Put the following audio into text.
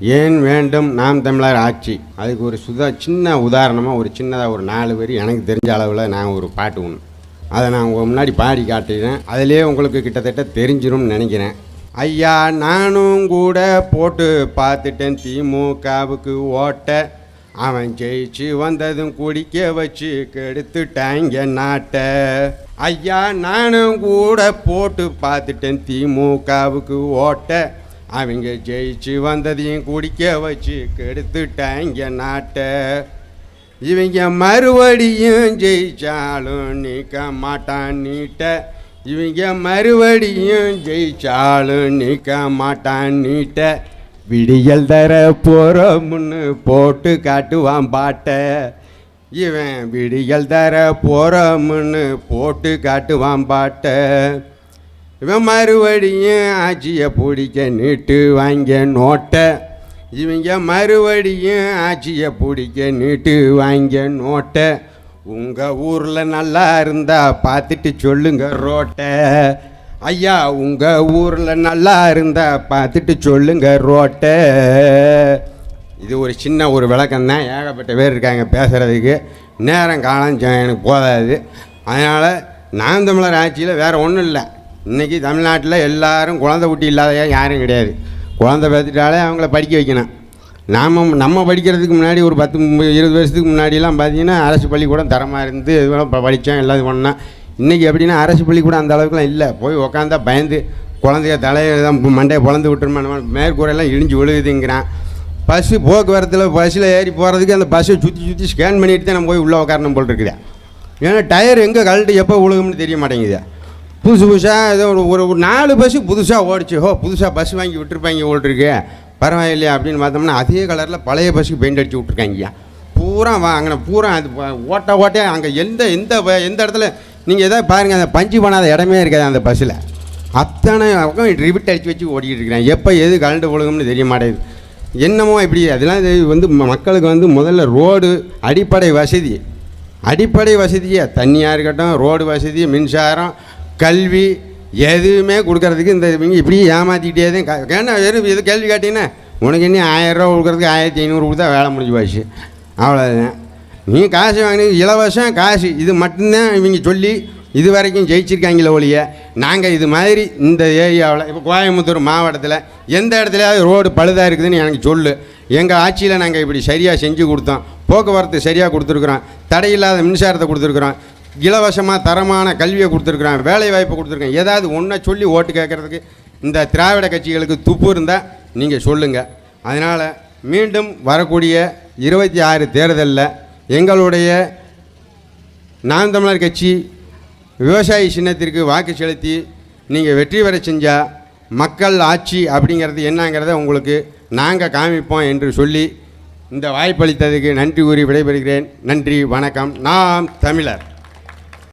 ஏன் வேண்டும் நாம் தமிழர் ஆட்சி? அதுக்கு ஒரு சுதா சின்ன உதாரணமாக ஒரு சின்னதாக ஒரு நாலு வரி எனக்கு தெரிஞ்ச அளவில் நான் ஒரு பாட்டு ஒன்று அதை நான் உங்கள் முன்னாடி பாடி காட்டுறேன் அதிலே உங்களுக்கு கிட்டத்தட்ட தெரிஞ்சிரும்னு நினைக்கிறேன். ஐயா நானும் கூட போட்டு பார்த்துட்டேன். திமுகவுக்கு ஓட்ட. அவன் ஜெயிச்சு வந்ததும் குடிக்க வச்சு கெடுத்துட்டாங்க நாட்டை. ஐயா நானும் கூட போட்டு பார்த்துட்டேன். திமுகவுக்கு ஓட்ட. அவங்க ஜெயிச்சு வந்ததையும் குடிக்க வச்சு கெடுத்துட்டாங்க நாட்டை. இவங்க மறுபடியும் ஜெயிச்சாலும் நிற்க மாட்டான் நீட்ட. இவங்க மறுபடியும் ஜெயிச்சாலும் நிற்க மாட்டான் நீட்ட. விடியல் தர போகிறோம்னு போட்டு காட்டுவான் பாட்டை. இவன் விடியல் தர போகிறோம்னு போட்டு காட்டுவான் பாட்டை. இவன் மறுபடியும் ஆட்சியை பிடிக்க நீட்டு வாங்க நோட்டை. இவங்க மறுபடியும் ஆட்சியை பிடிக்க நீட்டு வாங்க நோட்டை. உங்கள் ஊரில் நல்லா இருந்தா பார்த்துட்டு சொல்லுங்க ரோட்டை. ஐயா உங்கள் ஊரில் நல்லா இருந்தா பார்த்துட்டு சொல்லுங்க ரோட்டை. இது ஒரு சின்ன ஒரு விளக்கம் தான். ஏகப்பட்ட பேர் இருக்காங்க பேசுகிறதுக்கு நேரம் காலம் எனக்கு போதாது. அதனால் நான் தமிழர் ஆட்சியில் வேறு ஒன்றும் இல்லை. இன்றைக்கி தமிழ்நாட்டில் எல்லாரும் குழந்தை குட்டி இல்லாத யாரும் கிடையாது. குழந்தை பார்த்துட்டாலே அவங்கள படிக்க வைக்கணும். நாம் நம்ம படிக்கிறதுக்கு முன்னாடி ஒரு பத்து இருபது வருஷத்துக்கு முன்னாடிலாம் பார்த்தீங்கன்னா அரசு பள்ளிக்கூடம் தரமாக இருந்து இதுவெல்லாம் படித்தோம் எல்லாம் இது பண்ணோம். இன்றைக்கி எப்படின்னா அரசு பள்ளிக்கூடம் அந்த அளவுக்குலாம் இல்லை. போய் உக்காந்தா பயந்து குழந்தைய தலையை தான் மண்டையை பிளந்து விட்டுருமா மேற்கூரையெல்லாம் இழிஞ்சு விழுகுதுங்கிறான். பஸ்ஸு போக்குவரத்தில் பஸ்ஸில் ஏறி போகிறதுக்கு அந்த பஸ்ஸை சுற்றி சுற்றி ஸ்கேன் பண்ணிட்டு தான் நம்ம போய் உள்ளே உட்காரணும் போல் இருக்குதே. ஏன்னா டயர் எங்கே கழட்டு எப்போ விழுகும்னு தெரிய மாட்டேங்குது. புதுசு புதுசாக ஏதோ ஒரு ஒரு ஒரு நாலு பஸ்ஸு புதுசாக ஓடிச்சு. ஹோ புதுசாக பஸ் வாங்கி விட்டுருப்பாங்க ஓடிருக்கு பரவாயில்லையா அப்படின்னு பார்த்தோம்னா அதே கலரில் பழைய பஸ்ஸுக்கு பெயிண்ட் அடிச்சு விட்ருக்காங்கய்யா பூரா வாங்கின பூரா அது ஓட்ட ஓட்டே அங்கே எந்த எந்த எந்த இடத்துல நீங்கள் எதாவது பாருங்கள் அந்த பஞ்சு பண்ணாத இடமே இருக்காது அந்த பஸ்ஸில் அத்தனை பக்கம் ரிபிட் அடித்து வச்சு ஓடிக்கிட்டு இருக்கிறேன். எப்போ எது கலண்டு ஒழுகும்னு தெரிய மாட்டேங்குது. என்னமோ இப்படி அதெல்லாம் வந்து மக்களுக்கு வந்து முதல்ல ரோடு அடிப்படை வசதி. அடிப்படை வசதியே. தண்ணியாக இருக்கட்டும் ரோடு வசதி மின்சாரம் கல்வி எதுவுமே கொடுக்கறதுக்கு இந்த இவங்க இப்படியே ஏமாற்றிக்கிட்டே தான் கா- ஏன்னா வெறும் இது கேள்வி கேட்டீங்கன்னா உனக்கு என்ன ஆயிரரூவா கொடுக்குறதுக்கு ஆயிரத்தி ஐநூறு கொடுத்தா வேலை முடிஞ்சு போச்சு. அவ்வளோதான் நீ காசு வாங்கினது இலவசம் காசு இது மட்டும்தான் இவங்க சொல்லி இது வரைக்கும் ஜெயிச்சிருக்காங்களே ஒழிய நாங்கள் இது மாதிரி இந்த ஏரியாவில் இப்போ கோயம்புத்தூர் மாவட்டத்தில் எந்த இடத்துலையாவது ரோடு பழுதாக இருக்குதுன்னு எனக்கு சொல்லு. எங்கள் ஆட்சியில் நாங்கள் இப்படி சரியாக செஞ்சு கொடுத்தோம். போக்குவரத்து சரியாக கொடுத்துருக்குறோம். தடையில்லாத மின்சாரத்தை கொடுத்துருக்குறோம். இலவசமாக தரமான கல்வியை கொடுத்துருக்குறான் வேலை வாய்ப்பு கொடுத்துருக்கேன் ஏதாவது ஒன்றை சொல்லி ஓட்டு கேட்குறதுக்கு இந்த திராவிட கட்சிகளுக்கு துப்பு இருந்தால் நீங்கள் சொல்லுங்கள் அதனால் மீண்டும் வரக்கூடிய இருபத்தி ஆறு தேர்தலில் எங்களுடைய நாம் தமிழர் கட்சி விவசாயி சின்னத்திற்கு வாக்கு செலுத்தி நீங்கள் வெற்றி பெற செஞ்சால் மக்கள் ஆட்சி அப்படிங்கிறது என்னங்கிறத உங்களுக்கு நாங்கள் காமிப்போம் என்று சொல்லி இந்த வாய்ப்பளித்ததுக்கு நன்றி கூறி விடைபெறுகிறேன். நன்றி வணக்கம். நாம் தமிழர்.